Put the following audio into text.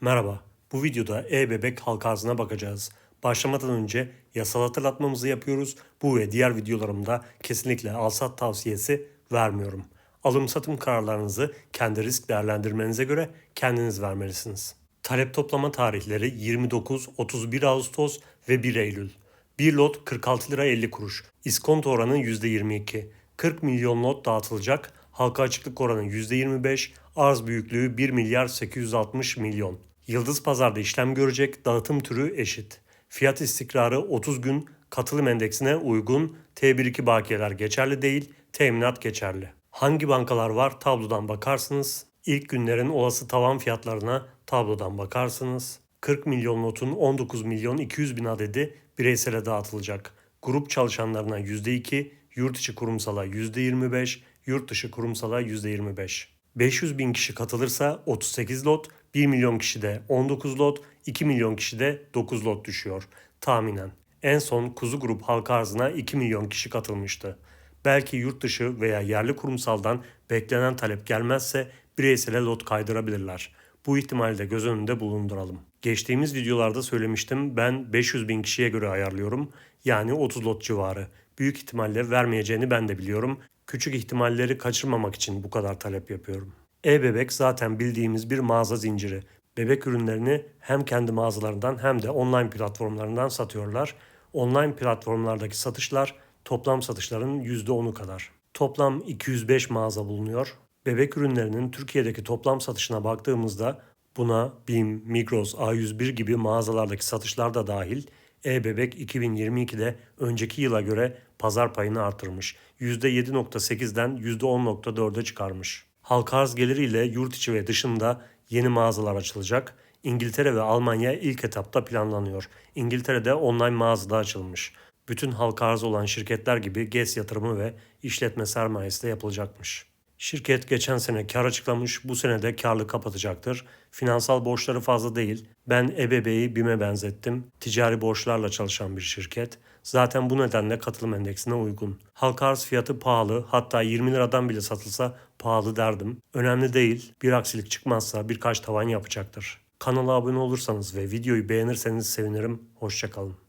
Merhaba, bu videoda e-bebek halka arzına bakacağız. Başlamadan önce yasal hatırlatmamızı yapıyoruz. Bu ve diğer videolarımda kesinlikle alsat tavsiyesi vermiyorum. Alım satım kararlarınızı kendi risk değerlendirmenize göre kendiniz vermelisiniz. Talep toplama tarihleri 29, 31 Ağustos ve 1 Eylül. Bir lot 46 lira 50 kuruş. İskonto oranı %22. 40 milyon lot dağıtılacak. Halka açıklık oranı %25. Arz büyüklüğü 1 milyar 860 milyon. Yıldız pazarda işlem görecek dağıtım türü eşit. Fiyat istikrarı 30 gün katılım endeksine uygun T1-2 bakiyeler geçerli değil, teminat geçerli. Hangi bankalar var tablodan bakarsınız. İlk günlerin olası tavan fiyatlarına tablodan bakarsınız. 40 milyon notun 19 milyon 200 bin adedi bireysele dağıtılacak. Grup çalışanlarına %2, yurt içi kurumsala %25, yurt dışı kurumsala %25. 500 bin kişi katılırsa 38 lot, 1 milyon kişi de 19 lot, 2 milyon kişi de 9 lot düşüyor tahminen. En son Kuzu Grup halka arzına 2 milyon kişi katılmıştı. Belki yurt dışı veya yerli kurumsaldan beklenen talep gelmezse bireysele lot kaydırabilirler. Bu ihtimali de göz önünde bulunduralım. Geçtiğimiz videolarda söylemiştim ben 500 bin kişiye göre ayarlıyorum. Yani 30 lot civarı. Büyük ihtimalle vermeyeceğini ben de biliyorum. Küçük ihtimalleri kaçırmamak için bu kadar talep yapıyorum. E-Bebek zaten bildiğimiz bir mağaza zinciri. Bebek ürünlerini hem kendi mağazalarından hem de online platformlarından satıyorlar. Online platformlardaki satışlar toplam satışların %10'u kadar. Toplam 205 mağaza bulunuyor. Bebek ürünlerinin Türkiye'deki toplam satışına baktığımızda buna BİM, Migros, A101 gibi mağazalardaki satışlar da dahil e-Bebek 2022'de önceki yıla göre pazar payını artırmış. %7.8'den %10.4'e çıkarmış. Halka arz geliriyle yurt içi ve dışında yeni mağazalar açılacak. İngiltere ve Almanya ilk etapta planlanıyor. İngiltere'de online mağazada açılmış. Bütün halka arz olan şirketler gibi GES yatırımı ve işletme sermayesi de yapılacakmış. Şirket geçen sene kar açıklamış, bu sene de karlı kapatacaktır. Finansal borçları fazla değil. Ben EBB'yi BİM'e benzettim. Ticari borçlarla çalışan bir şirket. Zaten bu nedenle katılım endeksine uygun. Halka arz fiyatı pahalı, hatta 20 liradan bile satılsa pahalı derdim. Önemli değil, bir aksilik çıkmazsa birkaç tavan yapacaktır. Kanala abone olursanız ve videoyu beğenirseniz sevinirim. Hoşçakalın.